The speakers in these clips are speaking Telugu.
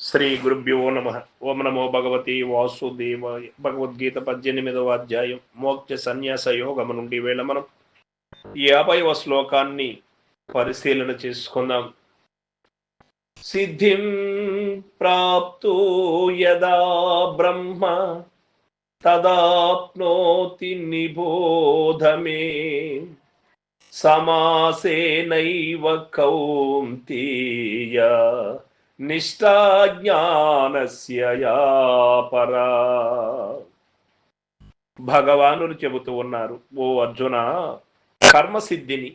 శ్రీ గురుభ్యో నమ. ఓం నమో భగవతి వాసుదేవ భగవద్గీత పద్దెనిమిదవ అధ్యాయం. మోక్ష సన్యాస యోగము నుండి వేళ మనం యాభైవ శ్లోకాన్ని పరిశీలన చేసుకుందాం. సిద్ధిం ప్రాప్తో యదా బ్రహ్మ తదాప్నోతి నిబోధమే. సమాసేనైవ కౌంతీయ. నిష్ఠాజ్ఞానస్య యా భగవానులు చెబుతూ ఉన్నారు ఓ అర్జున కర్మసిద్ధిని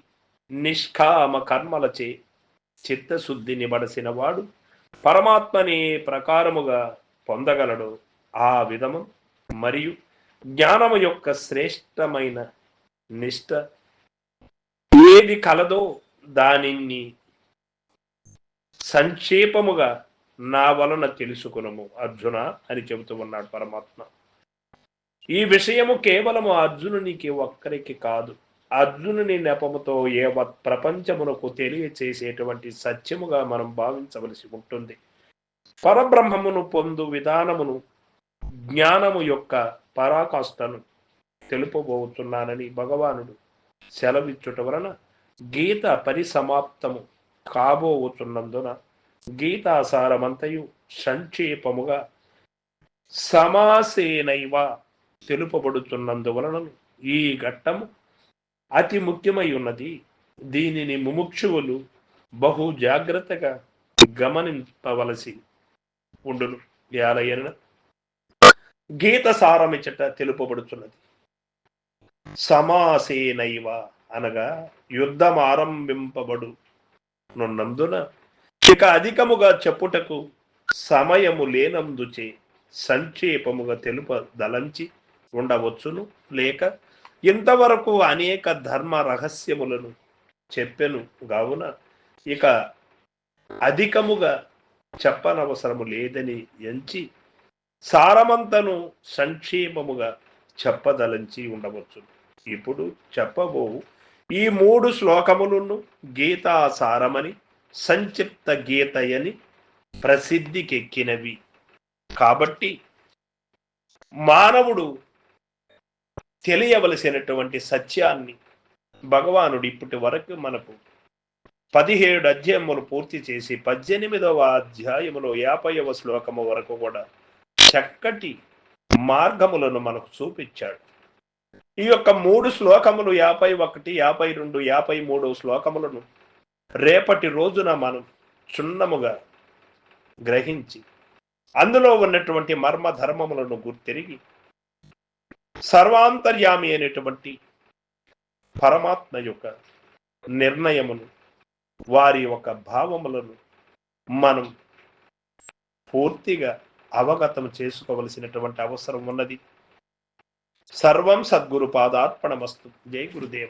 నిష్కామ కర్మలచే చిత్తశుద్ధిని బడసిన వాడు పరమాత్మని ప్రకారముగా పొందగలడు ఆ విధము. మరియు జ్ఞానము యొక్క శ్రేష్టమైన నిష్ట ఏది కలదో దానిని సంక్షేపముగా నా వలన తెలుసుకునము అర్జున అని చెబుతూ ఉన్నాడు పరమాత్మ. ఈ విషయము కేవలము అర్జునునికి ఒక్కరికి కాదు. అర్జునుని నెపముతో ఏ ప్రపంచమునకు తెలియచేసేటువంటి సత్యముగా మనం భావించవలసి ఉంటుంది. పరబ్రహ్మమును పొందు విధానమును జ్ఞానము యొక్క పరాకాష్ఠను తెలుపబోతున్నానని భగవానుడు సెలవిచ్చుట వలన గీత పరిసమాప్తము కాబోతున్నందున గీతాసారమంతయు సంక్షేపముగా సమాసేనైవ తెలుపబడుతున్నందువలన ఈ ఘట్టము అతి ముఖ్యమై ఉన్నది దీనిని ముముక్షువులు బహు జాగ్రత్తగా గమనింపవలసి ఉండును. యాలయన గీత సారమిచ్చట తెలుపబడుతున్నది. సమాసేనైవ అనగా యుద్ధం ఆరంభింపబడు నున్నందున ఇక అధికముగా చెప్పుటకు సమయము లేనందుచే సంక్షేపముగా తెలుప దలంచి ఉండవచ్చును. లేక ఇంతవరకు అనేక ధర్మ రహస్యములను చెప్పెను గావున ఇక అధికముగా చెప్పనవసరము లేదని ఎంచి సారమంతను సంక్షేమముగా చెప్పదలంచి ఉండవచ్చు ఇప్పుడు చెప్పబోవు ఈ మూడు శ్లోకములను గీతాసారమని సంక్షిప్త గీతయని ప్రసిద్ధికెక్కినవి. కాబట్టి మానవుడు తెలియవలసినటువంటి సత్యాన్ని భగవానుడు ఇప్పటి వరకు మనకు పదిహేడు అధ్యాయములు పూర్తి చేసి పద్దెనిమిదవ అధ్యాయములో యాభైవ శ్లోకము వరకు కూడా చక్కటి మార్గములను మనకు చూపించాడు. ఈ యొక్క మూడు శ్లోకములు యాభై ఒకటి యాభై రెండు యాభై మూడు శ్లోకములను రేపటి రోజున మనం క్షుణ్ణముగా గ్రహించి అందులో ఉన్నటువంటి మర్మ ధర్మములను గుర్తిరిగి సర్వాంతర్యామి అయినటువంటి పరమాత్మ యొక్క నిర్ణయమును వారి యొక్క భావములను మనం పూర్తిగా అవగతం చేసుకోవలసినటువంటి అవసరం ఉన్నది. సర్వం సద్గురు పాదార్పణమస్తు. జై గురుదేవ.